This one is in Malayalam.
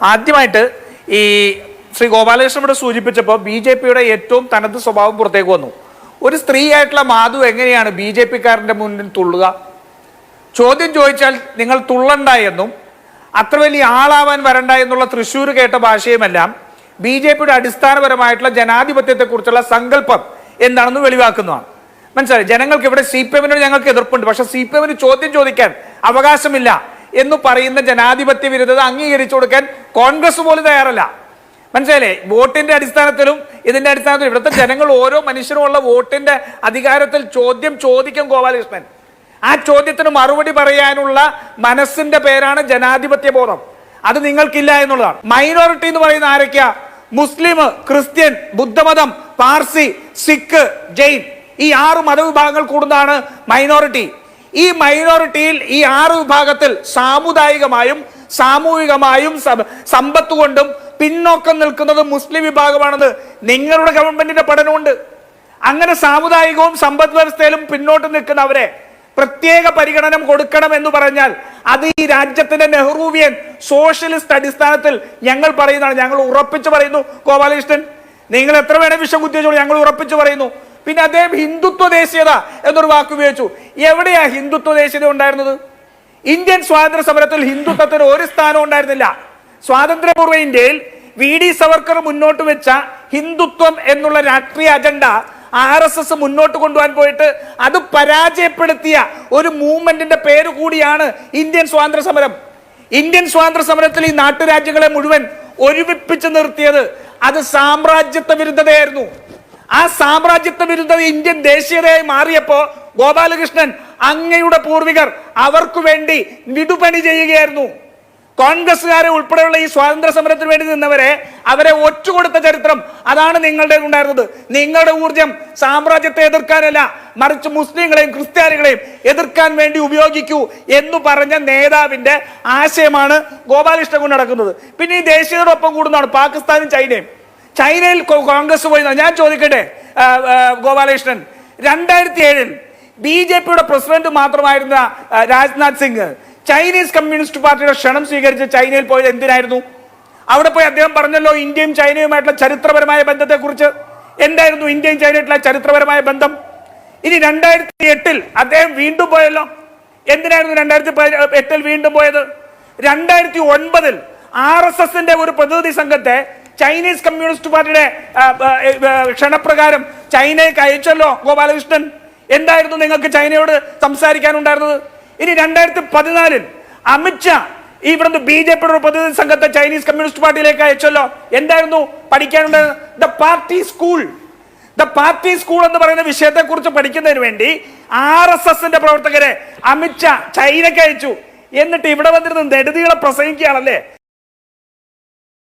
ആദ്യമായിട്ട് ഈ ശ്രീ ഗോപാലകൃഷ്ണൻ ഇവിടെ സൂചിപ്പിച്ചപ്പോൾ ബി ജെ പിയുടെ ഏറ്റവും തനത് സ്വഭാവം പുറത്തേക്ക് വന്നു. ഒരു സ്ത്രീ ആയിട്ടുള്ള മാധു എങ്ങനെയാണ് ബി ജെ പിക്കാരന്റെ മുന്നിൽ തുള്ളുക? ചോദ്യം ചോദിച്ചാൽ നിങ്ങൾ തുള്ളണ്ട എന്നും അത്ര വലിയ ആളാവാൻ വരണ്ട എന്നുള്ള തൃശ്ശൂർ കേട്ട ഭാഷയുമെല്ലാം ബി ജെ പിയുടെ അടിസ്ഥാനപരമായിട്ടുള്ള ജനാധിപത്യത്തെക്കുറിച്ചുള്ള സങ്കല്പം എന്താണെന്ന് വെളിവാക്കുന്നതാണ്. മനസ്സിലായി? ജനങ്ങൾക്ക് ഇവിടെ സി പി എമ്മിനോട് ഞങ്ങൾക്ക് എതിർപ്പുണ്ട്. പക്ഷെ സി പി എമ്മിന് ചോദ്യം ചോദിക്കാൻ അവകാശമില്ല. എന്ന് പറയുന്ന ജനാധിപത്യ വിരുദ്ധത അംഗീകരിച്ചു കൊടുക്കാൻ കോൺഗ്രസ് പോലും തയ്യാറല്ല. മനസ്സിലായില്ലേ? വോട്ടിന്റെ അടിസ്ഥാനത്തിലും ഇതിന്റെ അടിസ്ഥാനത്തിലും ഇവിടുത്തെ ജനങ്ങൾ ഓരോ മനുഷ്യരുമുള്ള വോട്ടിന്റെ അധികാരത്തിൽ ചോദ്യം ചോദിക്കും ഗോപാലകൃഷ്ണൻ. ആ ചോദ്യത്തിന് മറുപടി പറയാനുള്ള മനസ്സിന്റെ പേരാണ് ജനാധിപത്യ ബോധം. അത് നിങ്ങൾക്കില്ല എന്നുള്ളതാണ്. മൈനോറിറ്റി എന്ന് പറയുന്ന ആരൊക്കെയാ? മുസ്ലിം ക്രിസ്ത്യൻ ബുദ്ധമതം പാർസി സിഖ് ജെയിൻ. ഈ ആറ് മതവിഭാഗങ്ങൾ കൂടുന്നതാണ് മൈനോറിറ്റി ഈ മൈനോറിറ്റിയിൽ ഈ ആറ് വിഭാഗത്തിൽ സാമുദായികമായും സാമൂഹികമായും സമ്പത്ത് കൊണ്ടും പിന്നോക്കം നിൽക്കുന്നത് മുസ്ലിം വിഭാഗമാണെന്ന് നിങ്ങളുടെ ഗവൺമെന്റിന്റെ പഠനമുണ്ട്. അങ്ങനെ സാമുദായികവും സമ്പദ് വ്യവസ്ഥയിലും പിന്നോട്ട് നിൽക്കുന്നവരെ പ്രത്യേക പരിഗണന കൊടുക്കണം എന്ന് പറഞ്ഞാൽ അത് ഈ രാജ്യത്തിന്റെ നെഹ്റൂവിയൻ സോഷ്യലിസ്റ്റ് അടിസ്ഥാനത്തിൽ ഞങ്ങൾ പറയുന്നതാണ്. ഞങ്ങൾ ഉറപ്പിച്ചു പറയുന്നു ഗോപാലകൃഷ്ണൻ നിങ്ങൾ എത്ര വേണേ വിഷം കുത്തിവെച്ചോളൂ ഞങ്ങൾ ഉറപ്പിച്ചു പറയുന്നു. പിന്നെ അദ്ദേഹം ഹിന്ദുത്വ ദേശീയത എന്നൊരു വാക്ക് ഉപയോഗിച്ചു. എവിടെയാ ഹിന്ദുത്വ ദേശീയത ഉണ്ടായിരുന്നത്? ഇന്ത്യൻ സ്വാതന്ത്ര്യ സമരത്തിൽ ഹിന്ദുത്വത്തിന് ഒരു സ്ഥാനം ഉണ്ടായിരുന്നില്ല. സ്വാതന്ത്ര്യപൂർവ ഇന്ത്യയിൽ വി ഡി സവർക്കർ മുന്നോട്ട് വെച്ച ഹിന്ദുത്വം എന്നുള്ള രാഷ്ട്രീയ അജണ്ട ആർ എസ് എസ് മുന്നോട്ട് കൊണ്ടുപോകാൻ പോയിട്ട് അത് പരാജയപ്പെടുത്തിയ ഒരു മൂവ്മെന്റിന്റെ പേര് കൂടിയാണ് ഇന്ത്യൻ സ്വാതന്ത്ര്യ സമരം. ഇന്ത്യൻ സ്വാതന്ത്ര്യ സമരത്തിൽ ഈ നാട്ടുരാജ്യങ്ങളെ മുഴുവൻ ഒരുമിപ്പിച്ച് നിർത്തിയത് അത് സാമ്രാജ്യത്വ വിരുദ്ധതയായിരുന്നു. ആ സാമ്രാജ്യത്വ വിരുദ്ധത ഇന്ത്യൻ ദേശീയതയായി മാറിയപ്പോ ഗോപാലകൃഷ്ണൻ അങ്ങയുടെ പൂർവികർ അവർക്കു വേണ്ടി വിടുപണി ചെയ്യുകയായിരുന്നു. കോൺഗ്രസ്സുകാരെ ഉൾപ്പെടെയുള്ള ഈ സ്വാതന്ത്ര്യ സമരത്തിന് വേണ്ടി നിന്നവരെ അവരെ ഒറ്റുകൊടുത്ത ചരിത്രം അതാണ് നിങ്ങളുടെ ഉണ്ടായിരുന്നത്. നിങ്ങളുടെ ഊർജം സാമ്രാജ്യത്തെ എതിർക്കാനല്ല മറിച്ച് മുസ്ലിങ്ങളെയും ക്രിസ്ത്യാനികളെയും എതിർക്കാൻ വേണ്ടി ഉപയോഗിക്കൂ എന്ന് പറഞ്ഞ നേതാവിന്റെ ആശയമാണ് ഗോപാലകൃഷ്ണൻ കൊണ്ട് നടക്കുന്നത്. പിന്നെ ഈ ദേശീയതയോടൊപ്പം കൂടുന്നതാണ് പാകിസ്ഥാനും ചൈനയും. ചൈനയിൽ കോൺഗ്രസ് പോയി ഞാൻ ചോദിക്കട്ടെ ഗോപാലകൃഷ്ണൻ. രണ്ടായിരത്തി ഏഴിൽ ബി ജെ പിയുടെ പ്രസിഡന്റ് മാത്രമായിരുന്ന രാജ്നാഥ് സിംഗ്. ചൈനീസ് കമ്മ്യൂണിസ്റ്റ് പാർട്ടിയുടെ ക്ഷണം സ്വീകരിച്ച് ചൈനയിൽ പോയത് എന്തിനായിരുന്നു? അവിടെ പോയി അദ്ദേഹം പറഞ്ഞല്ലോ ഇന്ത്യയും ചൈനയുമായിട്ടുള്ള ചരിത്രപരമായ ബന്ധത്തെക്കുറിച്ച്. എന്തായിരുന്നു ഇന്ത്യയും ചൈനയായിട്ടുള്ള ചരിത്രപരമായ ബന്ധം? ഇനി രണ്ടായിരത്തി എട്ടിൽ അദ്ദേഹം വീണ്ടും പോയല്ലോ. എന്തിനായിരുന്നു രണ്ടായിരത്തി എട്ടിൽ വീണ്ടും പോയത്? രണ്ടായിരത്തി ഒൻപതിൽ ആർ എസ് എസിന്റെ ഒരു പ്രതിനിധി സംഘത്തെ ചൈനീസ് കമ്മ്യൂണിസ്റ്റ് പാർട്ടിയുടെ ക്ഷണപ്രകാരം ചൈനയ്ക്ക് അയച്ചല്ലോ ഗോപാലകൃഷ്ണൻ. എന്തായിരുന്നു നിങ്ങൾക്ക് ചൈനയോട് സംസാരിക്കാനുണ്ടായിരുന്നത്? ഇനി രണ്ടായിരത്തി പതിനാലിൽ അമിത്ഷാ ഇവിടുന്ന് ബി ജെ പിയുടെ പ്രതിനിധി സംഘത്തെ ചൈനീസ് കമ്മ്യൂണിസ്റ്റ് പാർട്ടിയിലേക്ക് അയച്ചല്ലോ. എന്തായിരുന്നു പഠിക്കാനുണ്ടായിരുന്നത്? The party school the party school എന്ന് പറയുന്ന വിഷയത്തെ കുറിച്ച് പഠിക്കുന്നതിന് വേണ്ടി ആർ എസ് എസിന്റെ പ്രവർത്തകരെ അമിത്ഷാ ചൈനയ്ക്ക് അയച്ചു. എന്നിട്ട് ഇവിടെ വന്നിരുന്ന് നെടുതികളെ പ്രസംഗിക്കുകയാണല്ലേ?